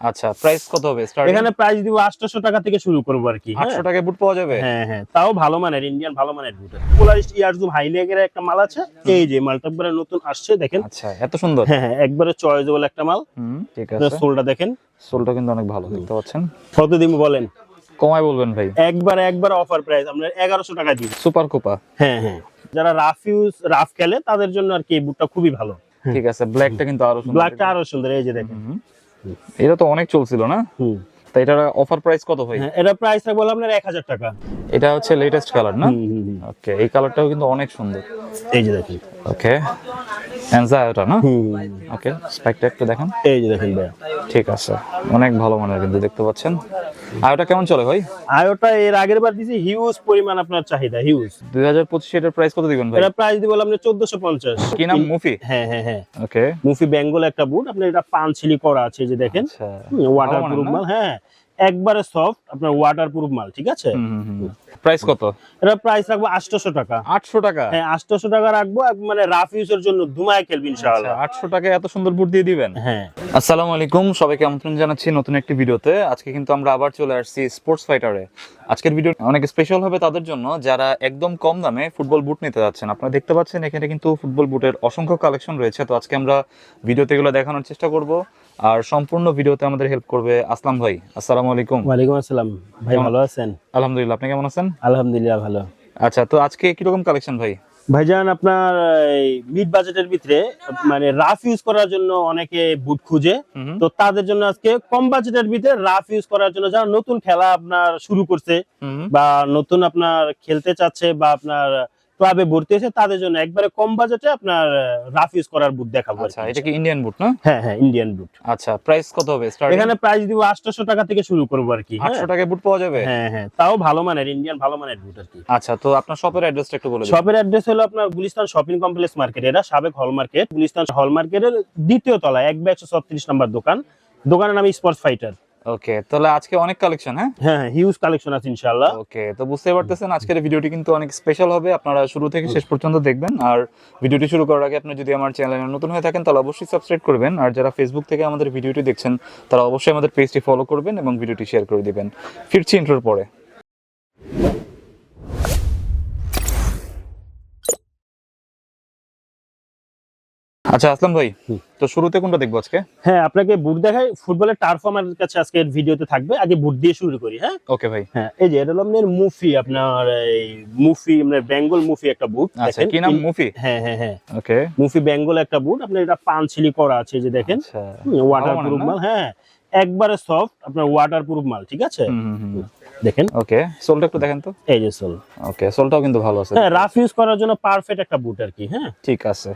আচ্ছা প্রাইস কত হবে এখানে প্রাইস দিব 800 টাকা থেকে শুরু করব আর কি হ্যাঁ? 800 টাকায় বুট পাওয়া যাবে? হ্যাঁ হ্যাঁ তাও ভালো মানের ইন্ডিয়ান ভালো মানের বুট পোলারিস্ট ইয়ারজুম হাইলেগের একটা মাল আছে এই যে মালটা একবারে নতুন আসছে দেখেন। আচ্ছা এত সুন্দর? হ্যাঁ হ্যাঁ একবারে চয়েজেবল একটা মাল। হুম ঠিক আছে। সোলটা দেখেন। সোলটা কিন্তু অনেক ভালো দেখতে পাচ্ছেন। কত দিব বলেন? কমাই বলবেন ভাই। একবার একবার অফার প্রাইস আমরা এগারোশো টাকা দিব। সুপার কোপা হ্যাঁ হ্যাঁ। যারা রাফ ইউজ রাফ খেলে তাদের জন্য আর কি বুটটা খুবই ভালো। ঠিক আছে ব্ল্যাকটা কিন্তু আরও সুন্দর। ব্ল্যাকটা আরও সুন্দর এই যে দেখেন। এটা তো অনেক চলছিল না? হুম। তাই এটার অফার প্রাইস কত ভাই? হ্যাঁ এটা প্রাইস থাকবে আপনার এক হাজার টাকা। এটা হচ্ছে লেটেস্ট কালার না। ওকে এই কালারটাও কিন্তু অনেক সুন্দর। এই যে দেখেন। ওকে এনজা না। ওকে স্পাইকটা একটু দেখেন। এই যে দেখেন ভাই ঠিক আছে অনেক ভালো মানের কিন্তু দেখতে পাচ্ছেন। আর ওটা কেমন চলে ভাই? আর ওটা এর আগের বার দিছি হিউজ পরিমাণ আপনার চাহিদা হিউজ দুই হাজার পঁচিশে এটার প্রাইস কত দিবেন ভাই? এটা প্রাইস দিব চোদ্দশো পঞ্চাশ। কি নাম? মুফি? হ্যাঁ হ্যাঁ হ্যাঁ। ওকে মুফি বেঙ্গল একটা বুট আপনার এটা পান ছিলি করা আছে যে দেখেন। আচ্ছা। ওয়াটার ভালো মানের প্রুফ না? মাল হ্যাঁ। একবারে সফট আপনার ওয়াটার প্রুফ মাল ঠিক আছে? প্রাইস কত? এটা প্রাইস রাখব আটশোশো টাকা। আটশো টাকা? হ্যাঁ আটশোশো টাকা রাখব মানে রাফ ইউজের জন্য ধুমায় খেলবি ইনশাআল্লাহ। আটশো টাকা এত সুন্দর বুট দিয়ে দিবেন? হ্যাঁ। আসসালামু আলাইকুম সবাইকে আমন্ত্রণ জানাচ্ছি নতুন একটি ভিডিওতে আজকে কিন্তু আমরা আবার চলে আসছি স্পোর্টস ফাইটারে আজকের ভিডিও অনেক স্পেশাল হবে তাদের জন্য যারা একদম কম দামে ফুটবল বুট নিতে যাচ্ছেন। আপনারা দেখতে পাচ্ছেন এখানে কিন্তু ফুটবল বুটের অসংখ্য কালেকশন রয়েছে। তো আজকে আমরা ভিডিওতে এগুলো দেখানোর চেষ্টা করব। আর সম্পূর্ণ ভিডিওতে আমাদের হেল্প করবে আসলাম ভাই। আসসালামু আলাইকুম। ওয়ালাইকুম আসসালাম। ভাই ভালো আছেন? আলহামদুলিল্লাহ আপনি কেমন আছেন? আলহামদুলিল্লাহ ভালো। আচ্ছা তো আজকে কীরকম কালেকশন ভাই? ভাইজান আপনার মিড বাজেটের ভিতরে মানে রাফ ইউজ করার জন্য অনেকে বুট খুঁজে তো তাদের জন্য আজকে কম বাজেটের ভিতরে রাফ ইউজ করার জন্য যারা নতুন খেলা আপনার শুরু করছে। বা নতুন আপনার খেলতে চাচ্ছে বা আপনার ক্লাবে ভর্তি হয়েছে তাদের জন্য একবারে কম বাজেটে আপনার রাফ ইউজ করার বুট দেখাবো আচ্ছা এটা কি ইন্ডিয়ান বুট না? হ্যাঁ হ্যাঁ ইন্ডিয়ান বুট আচ্ছা প্রাইস কত হবে? স্টার্টিং এখানে প্রাইস দিব আটশোশো টাকা থেকে শুরু করব আর কি হ্যাঁ? 800 টাকায় বুট পাওয়া যাবে? হ্যাঁ হ্যাঁ তাও ভালো মানের ইন্ডিয়ান ভালো মানের বুট আর কি। আচ্ছা তো আপনার শপের অ্যাড্রেসটা একটু বলে দিন। শপের অ্যাড্রেস হলো আপনার গুলিস্তান শপিং কমপ্লেক্স মার্কেট এটা সাবেক হল মার্কেট গুলিস্তান হল মার্কেটের দ্বিতীয় তলায় এক একশো ছত্রিশ নাম্বার দোকান। দোকানের নাম স্পোর্টস ফাইটার ওকে তাহলে আজকে অনেক কালেকশন হ্যাঁ? হ্যাঁ হিউজ কালেকশন আছে ইনশাআল্লাহ। ওকে তো বুঝতে পারতেছেন আজকের ভিডিওটি কিন্তু অনেক স্পেশাল হবে। আপনারা শুরু থেকে শেষ পর্যন্ত দেখবেন। আর ভিডিওটি শুরু করার আগে আপনি যদি আমার চ্যানেলে নতুন হয়ে থাকেন তাহলে অবশ্যই সাবস্ক্রাইব করবেন। আর যারা ফেসবুক থেকে আমাদের ভিডিওটি দেখছেন তারা অবশ্যই আমাদের পেজটি ফলো করবেন এবং ভিডিওটি শেয়ার করে দিবেন। ফিরছি ইন্টার পরে। আচ্ছা আসলাম ভাই। তো শুরুতে কোনটা দেখব আজকে? হ্যাঁ আপনাকে বুট দেখাই। ফুটবলের টার্ফ আমার কাছে আজকে ভিডিওতে থাকবে। আগে বুট দিয়ে শুরু করি হ্যাঁ? ওকে ভাই। হ্যাঁ এই যে এটা হলো আপনার মুফি আপনার এই মুফি আপনার বেঙ্গল মুফি একটা বুট আচ্ছা কি নাম? মুফি? হ্যাঁ হ্যাঁ হ্যাঁ। ওকে। মুফি বেঙ্গল একটা বুট আপনার এটা পান ছিলি করা আছে যে দেখেন। আচ্ছা ওয়াটার প্রুফ মাল হ্যাঁ একবারে সফট আপনার ওয়াটার প্রুফ মাল ঠিক আছে? হুম হুম হুম। দেখেন। ওকে সোলটা একটু দেখেন তো। এই যে সোল। ওকে সোলটাও কিন্তু ভালো আছে। হ্যাঁ রাফ ইউজ করার জন্য পারফেক্ট একটা বুট আর কি হ্যাঁ। ঠিক আছে।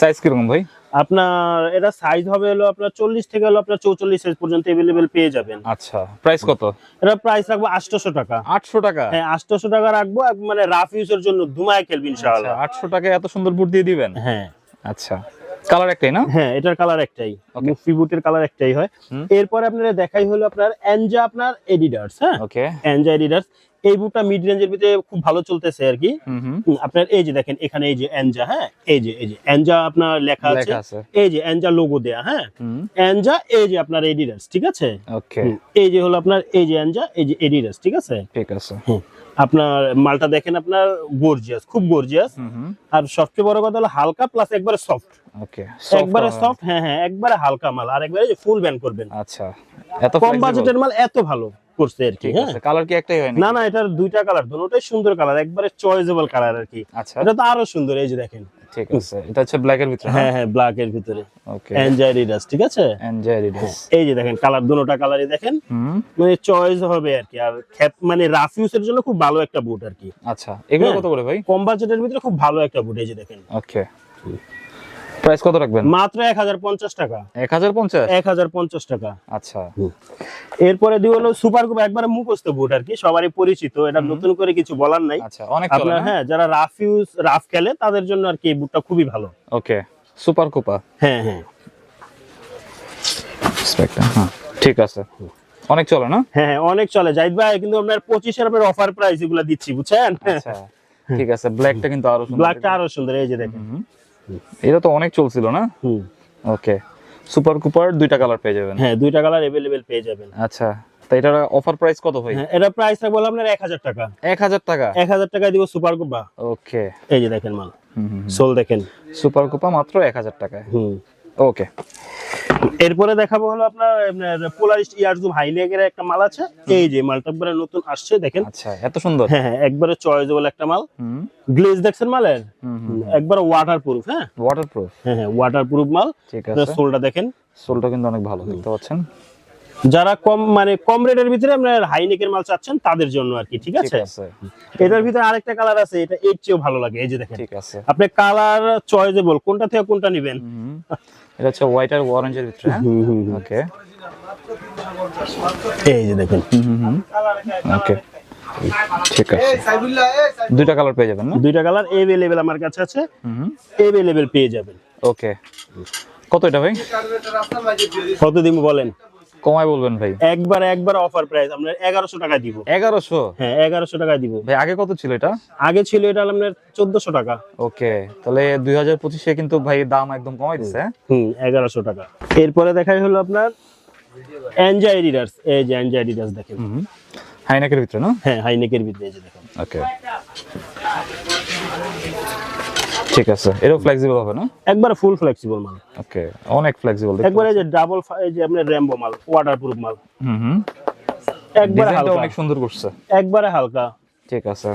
সাইজ কীরকম ভাই? আপনার এটা সাইজ হবে হলো আপনার চল্লিশ থেকে হলো আপনার চৌচল্লিশ সাইজ পর্যন্ত এভেলেবেল পেয়ে যাবেন। আচ্ছা প্রাইস কত? এটা প্রাইস রাখব আটশোশো টাকা। আটশো টাকা? হ্যাঁ আটশোশো টাকা রাখব মানে রাফ ইউজের জন্য ধুমায় খেলবি ইনশাআল্লাহ। আটশো টাকায় এত সুন্দর বুট দিয়ে দিবেন? হ্যাঁ। আচ্ছা। কালার একটাই না? হ্যাঁ এটার কালার একটাই. মুফি বুটের কালার একটাই হয়। এরপর এরপরে আপনারা দেখাই হলো আপনার এনজা আপনার এডিডার্স হ্যাঁ? ওকে এনজা এডিডার্স এই বুটটা মিড রেঞ্জের ভিতরে খুব ভালো চলতেছে আর কি। আপনার এই যে দেখেন এখানে এই যে এনজা হ্যাঁ? এই যে এই যে এনজা আপনার লেখা আছে। এই যে এনজা লোগো দেয়া হ্যাঁ? এনজা এই যে আপনার এডিডাস ঠিক আছে? ওকে এই যে হলো আপনার এই যে এনজা এই যে এডিডার্স ঠিক আছে? ঠিক আছে। আপনার মালটা দেখেন আপনার গর্জিয়াস খুব গর্জিয়াস আর সবচেয়ে বড় কথা হলো হালকা প্লাস একবারে সফট ওকে একবারে সফট হ্যাঁ হ্যাঁ একবারে হালকা মাল আর একবারে ফুল ব্যান করবেন। আচ্ছা এত কম বাজেটের মাল এত ভালো। করছে আর কি হ্যাঁ। কালার কি একটাই হয় না না এটার দুইটা কালার দুটোটাই সুন্দর কালার একবারে চয়েজেবল কালার আর কি। আচ্ছা। এটা তো আরও সুন্দর এই যে দেখেন। ঠিক আছে এটা হচ্ছে ব্ল্যাক এর ভিতরে হ্যাঁ হ্যাঁ? ব্ল্যাক এর ভিতরে। ওকে এনজাইরিডাস ঠিক আছে? এডিডাস এই যে দেখেন কালার দুটোটা কালারই দেখেন। মানে চয়েস হবে আর কি আর খ্যাত মানে রাফ ইউজের জন্য খুব ভালো একটা বুট আর কি। আচ্ছা এগুলো হ্যাঁ। কত করে ভাই? কম বাজেটের ভিতরে খুব ভালো একটা বুট এই যে দেখেন। ওকে প্রাইস কত রাখবেন? মাত্র এক হাজার পঞ্চাশ টাকা। এক হাজার পঞ্চাশ? এক হাজার পঞ্চাশ টাকা। আচ্ছা। এরপরে দিয়ে হলো সুপার কুপ একবারে মুখস্থ বুট আর কি সবারই পরিচিত এটা নতুন করে কিছু বলার নাই। আচ্ছা অনেক আপনার হ্যাঁ যারা রাফ ইউজ রাফ খেলে তাদের জন্য আর কি বুটটা খুবই ভালো। ওকে সুপার কোপা হ্যাঁ হ্যাঁ। স্পেকটা হ্যাঁ ঠিক আছে। অনেক চলে না? হ্যাঁ হ্যাঁ অনেক চলে। জাহিদ ভাই কিন্তু আপনার পঁচিশের আপনার অফার প্রাইস এগুলো দিচ্ছি বুঝছেন? আচ্ছা ঠিক আছে। ব্ল্যাকটা কিন্তু আরও সুন্দর ব্ল্যাকটা আরও সুন্দর এই যে দেখেন। এটা তো অনেক চলছিল না? ওকে। সুপার কুপার দুইটা কালার পেয়ে যাবেন। হ্যাঁ দুইটা কালার अवेलेबल পেয়ে যাবেন। আচ্ছা। তো এটার অফার প্রাইস কত ভাই? হ্যাঁ এটা প্রাইস থাকবে বললাম আপনার এক হাজার টাকা। এক হাজার টাকা? এক হাজার টাকায় দিব সুপার কুপা ওকে। এই যে দেখেন মাল। সোল দেখেন। সুপার কুপা মাত্র এক হাজার টাকায়। হুম। ওকে। এরপরে দেখাবো হলো আপনার পোলারিস্ট ইয়ারজুম হাইলেগের একটা মাল আছে। এই যে মালটা একবারে নতুন আসছে দেখেন। আচ্ছা এত সুন্দর। হ্যাঁ হ্যাঁ একবারে বলে একটা মাল। হুম। গ্লেজ দেখছেন মালের? একবারে ওয়াটার প্রুফ হ্যাঁ? ওয়াটার প্রুফ হ্যাঁ হ্যাঁ ওয়াটার প্রুফ মাল। ঠিক আছে। সোলটা দেখেন। সোলটা কিন্তু অনেক ভালো দেখতে পাচ্ছেন। যারা কম মানে কম রেটের ভিতরে আপনার হাইনেকের মাল চাচ্ছেন তাদের জন্য আর কি ঠিক আছে? এটার ভিতরে আরেকটা কালার আছে এটা এর চেয়েও ভালো লাগে এই যে দেখেন। ঠিক আছে। আপনি কালার চয়েজেবল কোনটা থেকে কোনটা নেবেন? এটা হচ্ছে হোয়াইট আর অরেঞ্জের ভিতরে হ্যাঁ। ওকে এই যে দেখেন। ওকে ঠিক আছে। দুইটা কালার পেয়ে যাবেন না? দুইটা কালার এভেলেবেল আমার কাছে আছে। হুম এভেলেবেল পেয়ে যাবেন। ওকে কত এটা ভাই? কত দিব বলেন? কমায় বলবেন ভাই? একবার একবার অফার প্রাইস আমরা এগারোশো টাকা দিব। এগারোশো? হ্যাঁ এগারোশো টাকা দিব। ভাই আগে কত ছিল এটা? আগে ছিল এটা আপনার চোদ্দশো টাকা। ওকে তাহলে দুই হাজার পঁচিশে কিন্তু ভাই দাম একদম কমাই দিছে হ্যাঁ? হুম এগারোশো টাকা। এরপরে দেখাই হলো আপনার এনজয় রিডার্স এই যে এনজয় রিডার্স দেখেন। হাইনেকের ভিতরে না? হ্যাঁ হাইনেকের ভিতরে এই যে দেখেন। ওকে। ঠিক আছে। এটাও ফ্লেক্সিবল হবে না? একবার ফুল ফ্লেক্সিবল মাল। ওকে অনেক ফ্লেক্সিবল একবার এই যে ডাবল এই যে আপনার র্যাম্বো মাল ওয়াটার প্রুফ মাল। হুম হুম। একবারে হালকা। অনেক সুন্দর করছে। একবারে হালকা। ঠিক আছে।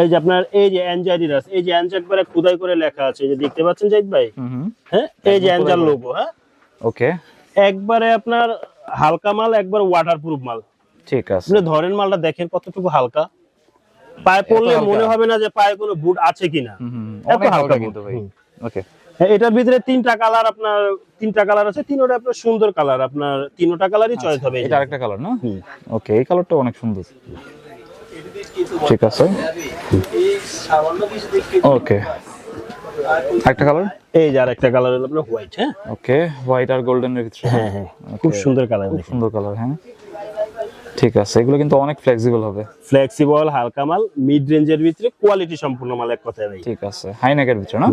এই যে আপনার এই যে এনজয় রিডার্স এই যে এনজয় একবারে খোদাই করে লেখা আছে এই যে দেখতে পাচ্ছেন জাহিদ ভাই? হুম হ্যাঁ? এই যে এনজার লোগো হ্যাঁ? ওকে একবারে আপনার হালকা মাল একবার ওয়াটারপ্রুফ মাল। ঠিক আছে। আপনি ধরেন মালটা দেখেন কতটুকু হালকা। পায়ে পড়লে মনে হবে না যে পায়ে কোনো বুট আছে কিনা। এত হালকা কিন্তু ভাই। ওকে হ্যাঁ, এটার ভিতরে তিনটা কালার আপনার তিনটা কালার আছে তিনোটা আপনার সুন্দর কালার। আপনার তিনোটা কালারই চয়েস হবে এটা আরেকটা কালার না? ওকে এই কালারটা অনেক সুন্দর। ঠিক আছে। ওকে একটা কালার? এই যে আরেকটা কালার হলো আপনার হোয়াইট হ্যাঁ? ওকে হোয়াইট আর গোল্ডেনের ভিতরে। হ্যাঁ হ্যাঁ খুব সুন্দর কালার খুব সুন্দর কালার হ্যাঁ? ঠিক আছে এগুলো কিন্তু অনেক ফ্লেক্সিবল হবে। ফ্লেক্সিবল হালকা মাল মিড রেঞ্জের ভিতরে কোয়ালিটি সম্পূর্ণ মাল এক কথায় ভাই। ঠিক আছে হাইনেকের ভিতরে না?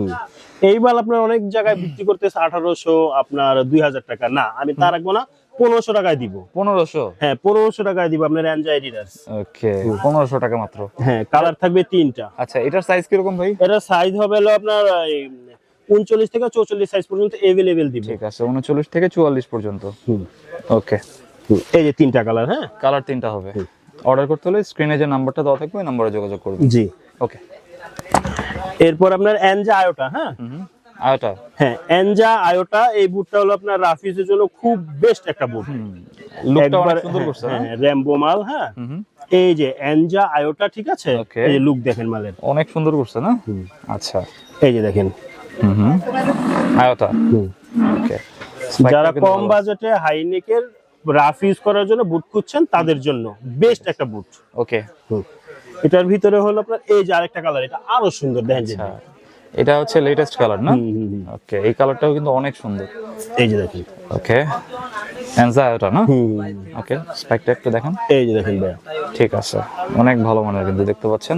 এই মাল আপনার অনেক জায়গায় বিক্রি করতেছে আঠারোশো আপনার দুই হাজার টাকা। না আমি তার রাখব না পনেরোশো টাকায় দিব। পনেরোশো? হ্যাঁ পনেরোশো টাকায় দিব আপনার অ্যানজাই রিডার্স ওকে পনেরোশো টাকা মাত্র। হ্যাঁ কালার থাকবে তিনটা। আচ্ছা এটার সাইজ কীরকম ভাই? এটা সাইজ হবে হলো আপনার উনচল্লিশ থেকে চৌচল্লিশ সাইজ পর্যন্ত এভেলেবেল দিব। ঠিক আছে উনচল্লিশ থেকে চুয়াল্লিশ পর্যন্ত। ওকে। এই যে তিনটা কালার হ্যাঁ? কালার তিনটা হবে। অর্ডার করতে হলে স্ক্রিনে যে নাম্বারটা দেওয়া থাকবে ওই নাম্বারে যোগাযোগ করবে জি। ওকে এরপর আপনার এনজা আয়োটা হ্যাঁ? আয়োটা হ্যাঁ এনজা আয়োটা এই বুটটা হলো আপনার রাফিজের জন্য খুব বেস্ট একটা বুট। লুকটা অনেক সুন্দর করছে না? র্যাম্বো মাল হ্যাঁ। এই যে এনজা আয়োটা ঠিক আছে. এই যে লুক দেখেন মালের। অনেক সুন্দর করছে না? আচ্ছা। এই যে দেখেন। হুম হুম। আয়টা ওকে যারা কম বাজেটে হাইনেকের রাফ ইউজ করার জন্য বুট খুঁজছেন তাদের জন্য। বেস্ট একটা বুট ওকে এটার ভিতরে হলো আপনার এই যে আরেকটা কালার এটা আরও সুন্দর দেখেন আচ্ছা। এটা হচ্ছে লেটেস্ট কালার না। ওকে এই কালারটাও কিন্তু অনেক সুন্দর। এই যে দেখেন। ওকে এনজা আয়টা না? ওকে স্পাইকটা একটু দেখেন। এই যে দেখেন ভাই ঠিক আছে। অনেক ভালো মানের কিন্তু দেখতে পাচ্ছেন।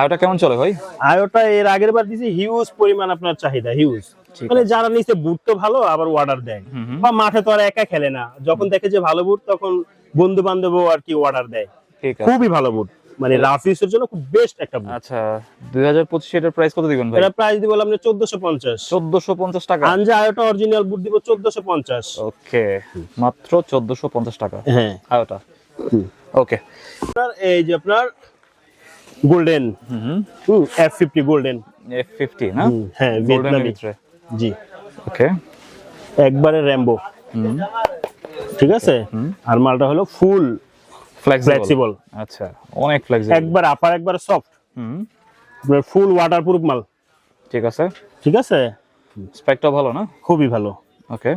আয়টা কেমন চলে ভাই? আয়োটা এর আগের বার দিছি হিউজ পরিমাণ আপনার চাহিদা হিউজ মানে যারা নিচে বুট তো ভালো আবার অর্ডার দেয়। বা মাঠে তো আর একা খেলে না। যখন দেখে যে ভালো বুট তখন বন্ধু বান্ধব আর কি অর্ডার দেয়। খুবই ভালো বুট মানে রাফ ইউজের জন্য খুব বেস্ট একটা বুট আচ্ছা দুই হাজার পঁচিশে এটার প্রাইস কত দিবেন ভাই? এটা প্রাইস দিব পঞ্চাশ। চোদ্দশো পঞ্চাশ টাকা? আনজা আয়োটা অরিজিনাল বুট দিব চোদ্দশো পঞ্চাশ। ওকে মাত্র চোদ্দশো পঞ্চাশ টাকা। হ্যাঁ। আয়টা? ওকে। আপনার এই যে আপনার গোল্ডেন হুম হুম। F fifty golden F fifty না? হ্যাঁ ভিয়েতনামি জি। ওকে। একবারে র্যাম্বো হুম। ঠিক আছে? আর মালটা হলো ফুল ফ্লেক্সিবল আচ্ছা অনেক ফ্লেক্সিবল একবার আপার একবার সফট হুম। ফুল ওয়াটারপ্রুফ মাল। ঠিক আছে। ঠিক আছে? স্পেকটা ভালো না? খুবই ভালো। ওকে।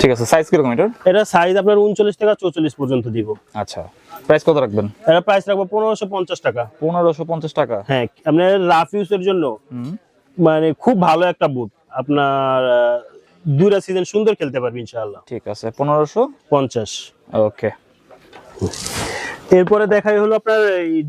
ঠিক আছে সাইজ কীরকম এটার? এটা সাইজ আপনার উনচল্লিশ টাকা চৌচল্লিশ পর্যন্ত দিব। আচ্ছা প্রাইস কত রাখবেন? এটা প্রাইস রাখব পনেরোশো পঞ্চাশ টাকা। পনেরোশো পঞ্চাশ টাকা। হ্যাঁ আপনার রাফ ইউজের জন্য মানে খুব ভালো একটা বুট আপনার দুইটা সিজন সুন্দর খেলতে পারবে ইনশাআল্লাহ। ঠিক আছে পনেরোশো? পঞ্চাশ। ওকে এরপরে দেখাই হলো আপনার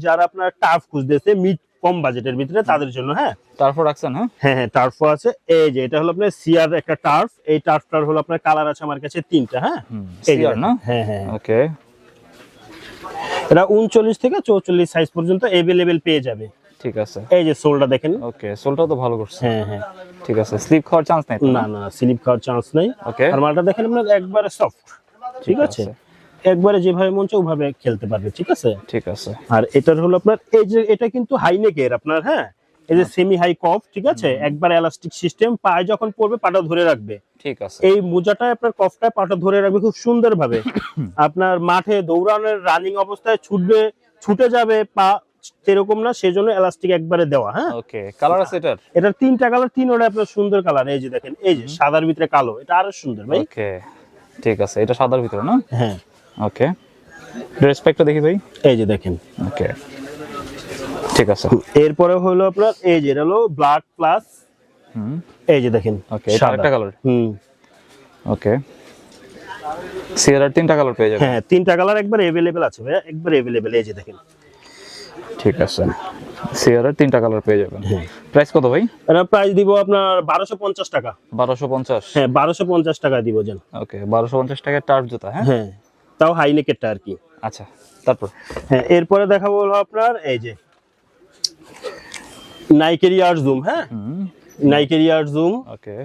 যারা আপনার টাফ খুঁজতেছে মিড কম বাজেটের ভিতরে তাদের জন্য হ্যাঁ? তারপর রাখছেন হ্যাঁ? হ্যাঁ হ্যাঁ টার্ফও আছে। এই যে এটা হলো আপনার সিয়ার একটা টার্ফ এই টার্ফটার হলো আপনার কালার আছে আমার কাছে তিনটা হ্যাঁ? সিআর না? হ্যাঁ হ্যাঁ ওকে এটা উনচল্লিশ থেকে চৌচল্লিশ সাইজ পর্যন্ত এভেলেবেল পেয়ে যাবে। ঠিক আছে। এই যে সোলটা দেখেন। ওকে সোলটাও তো ভালো করছে। হ্যাঁ হ্যাঁ। ঠিক আছে স্লিপ খাওয়ার চান্স নাই না? না স্লিপ খাওয়ার চান্স নাই। ওকে আর মালটা দেখেন আপনার একবারে সফট ঠিক আছে। একবারে যেভাবে মন চায় ওভাবে খেলতে পারবে ঠিক আছে? ঠিক আছে। আর এটার হলো আপনার এই যে এটা কিন্তু হাইনেকের আপনার হ্যাঁ? এই যে সেমি হাই কফ ঠিক আছে? একবার এলাস্টিক সিস্টেম পায়ে যখন পড়বে পাটা ধরে রাখবে। ঠিক আছে। এই মোজাটায় আপনার কফটায় পাটা ধরে রাখবে খুব সুন্দর ভাবে আপনার মাঠে দৌড়ানোর রানিং অবস্থায় ছুটবে ছুটে যাবে পা সেরকম না সেজন্য এলাস্টিক একবারে দেওয়া হ্যাঁ? ওকে কালার আছে এটার? এটার তিনটা কালার তিন ওটা আপনার সুন্দর কালার এই যে দেখেন এই যে সাদার ভিতরে কালো এটা আরও সুন্দর ভাই। ওকে ঠিক আছে এটা সাদার ভিতরে না? হ্যাঁ। ওকে রেসপেক্টটা দেখি ভাই। এই যে দেখেন। ওকে ঠিক আছে। এরপরে হলো আপনার এই যে হলো ব্ল্যাক প্লাস হুম। এই যে দেখেন ওকে এটা একটা কালার হুম। ওকে সিআর তিনটা কালার পেয়ে যাবে হ্যাঁ তিনটা কালার একবার এভেলেবেল আছে ভাই একবার এভেলেবেল এই যে দেখেন। ঠিক আছে। সিআর তিনটা কালার পেয়ে যাবেন। হ্যাঁ। প্রাইস কত ভাই? এটা প্রাইস দিব আপনার বারোশো পঞ্চাশ টাকা। বারোশো পঞ্চাশ। হ্যাঁ বারোশো পঞ্চাশ টাকা দিব যেন। ওকে বারোশো পঞ্চাশ টাকার টার্ফ জুতা হ্যাঁ? হ্যাঁ। তাও হাইনেকেরটা আর কি আচ্ছা তারপর? হ্যাঁ এরপরে দেখাবো হলো আপনার এই যে নাইকের ইয়ার জুম হ্যাঁ? নাইকের ইয়ার জুম ওকে।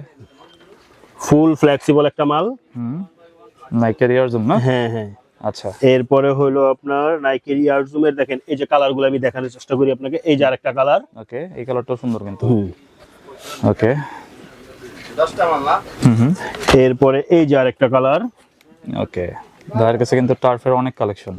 ফুল ফ্লেক্সিবল একটা মাল। হুম। নাইকের ইয়ার জুম না? হ্যাঁ হ্যাঁ। আচ্ছা। এরপরে হলো আপনার নাইকের ইয়ার জুমের দেখেন এই যে কালারগুলো আমি দেখানোর চেষ্টা করি আপনাকে এই যে আরেকটা কালার ওকে এই কালারটাও সুন্দর কিন্তু। হুম। ওকে। হুম হুম। এরপরে এই যে আরেকটা কালার ওকে। ভাইয়ের কাছে কিন্তু টার্ফের অনেক কালেকশন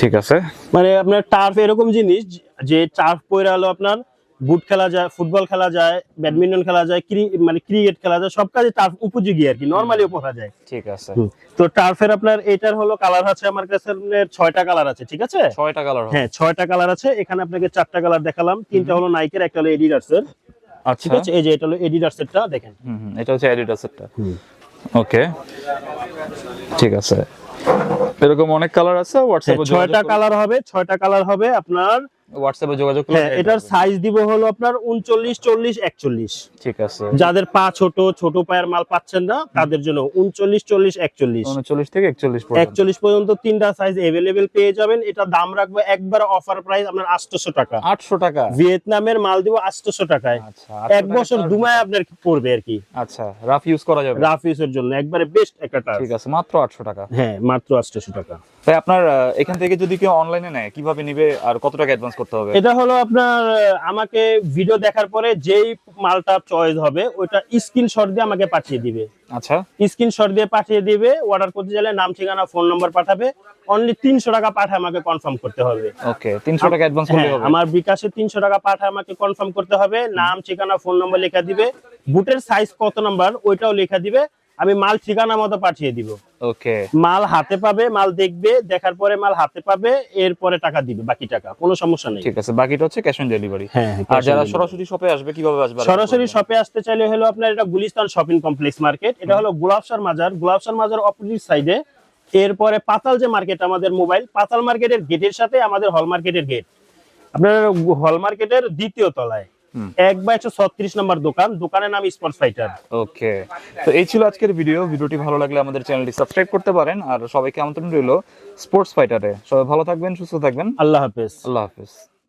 ঠিক আছে? মানে আপনার টার্ফ এরকম জিনিস যে টার্ফ পরে হলো আপনার বুট খেলা যায় ফুটবল খেলা যায় ব্যাডমিন্টন খেলা যায় মানে ক্রিকেট খেলা যায় সব কাজে টার্ফ উপযোগী আর কি নর্মালিও পরা যায় ঠিক আছে। তো টার্ফের আপনার এটার হলো কালার আছে আমার কাছে ছয়টা কালার আছে ঠিক আছে? ছয়টা কালার হ্যাঁ ছয়টা কালার আছে এখানে আপনাকে চারটা কালার দেখালাম তিনটা হলো নাইকের একটা হলো এডিডাসের আচ্ছা। ঠিক আছে? এই যে এটা হলো এডিডাসেরটা দেখেন। হুম হুম এটা হচ্ছে অ্যাডিডাসেরটা ওকে। ঠিক আছে। এরকম অনেক কালার আছে হোয়াটসঅ্যাপে হ্যাঁ, ছয়টা কালার হবে ছয়টা কালার হবে আপনার হোয়াটসঅ্যাপে যোগাযোগ করলে হ্যাঁ এটার সাইজ দিব হলো আপনার উনচল্লিশ চল্লিশ একচল্লিশ। ঠিক আছে। যাদের পা ছোট ছোট পায়ের মাল পাচ্ছেন না তাদের জন্য উনচল্লিশ চল্লিশ একচল্লিশ। উনচল্লিশ থেকে একচল্লিশ পর্যন্ত। একচল্লিশ পর্যন্ত তিনটা সাইজ এভেলেবেল পেয়ে যাবেন। এটা দাম রাখব একবার অফার প্রাইস আপনার আটশোশো টাকা। আটশো টাকা? ভিয়েতনামের মাল দিব আটশোশো টাকায়। আচ্ছা এক বছর দুমায় আপনার পড়বে আর কি। আচ্ছা রাফ ইউজ করা যাবে। রাফ ইউজের জন্য একবারে বেস্ট একটা টার্ফ ঠিক আছে মাত্র আটশো টাকা। হ্যাঁ মাত্র আটশোশো টাকা। তাই আপনার এখান থেকে যদি কেউ অনলাইনে নেয় কীভাবে নিবে আর কত টাকা অ্যাডভান্স করতে হবে। এটা হলো আপনার আমাকে ভিডিও দেখার পরে যেই মালটা চয়েস হবে ওইটা স্ক্রিনশট দিয়ে আমাকে পাঠিয়ে দিবে। আচ্ছা। স্ক্রিনশট দিয়ে পাঠিয়ে দিবে অর্ডার করতে চাইলে নাম ঠিকানা ফোন নম্বর পাঠাবে। অনলি তিনশো টাকা পাঠায় আমাকে কনফার্ম করতে হবে। ওকে তিনশো টাকা অ্যাডভান্স হ্যাঁ, হবে। আমার বিকাশে তিনশো টাকা পাঠায় আমাকে কনফার্ম করতে হবে। নাম ঠিকানা ফোন নম্বর লেখা দিবে। বুটের সাইজ কত নাম্বার ওইটাও লেখা দিবে। আমি মাল ঠিকানা মতো পাঠিয়ে দিব। ওকে। মাল হাতে পাবে মাল দেখবে দেখার পরে মাল হাতে পাবে এরপরে টাকা দিবে বাকি টাকা কোনো সমস্যা নেই। ঠিক আছে বাকিটা হচ্ছে ক্যাশ অন ডেলিভারি হ্যাঁ আর যারা সরাসরি শপে আসবে কীভাবে আসবে সরাসরি শপে আসতে চাইলে হলো আপনার এটা গুলিস্তান শপিং কমপ্লেক্স মার্কেট এটা হলো গোলাপসার মাজার গোলাপসার মাজার অপোজিট সাইডে এরপরে পাতাল যে মার্কেট আমাদের মোবাইল পাতাল মার্কেটের গেটের সাথে আমাদের হল মার্কেটের গেট আপনার হল মার্কেটের দ্বিতীয় তলায়। এক বা একশো ছত্রিশ নম্বর দোকান দোকানের নাম স্পোর্টস ফাইটার ওকে। তো এই ছিল আজকের ভিডিও ভিডিওটি ভালো লাগলে আমাদের চ্যানেলটি সাবস্ক্রাইব করতে পারেন। আর সবাইকে আমন্ত্রণ রইল স্পোর্টস ফাইটারে সবাই ভালো থাকবেন সুস্থ থাকবেন। আল্লাহ হাফেজ। আল্লাহ হাফিজ।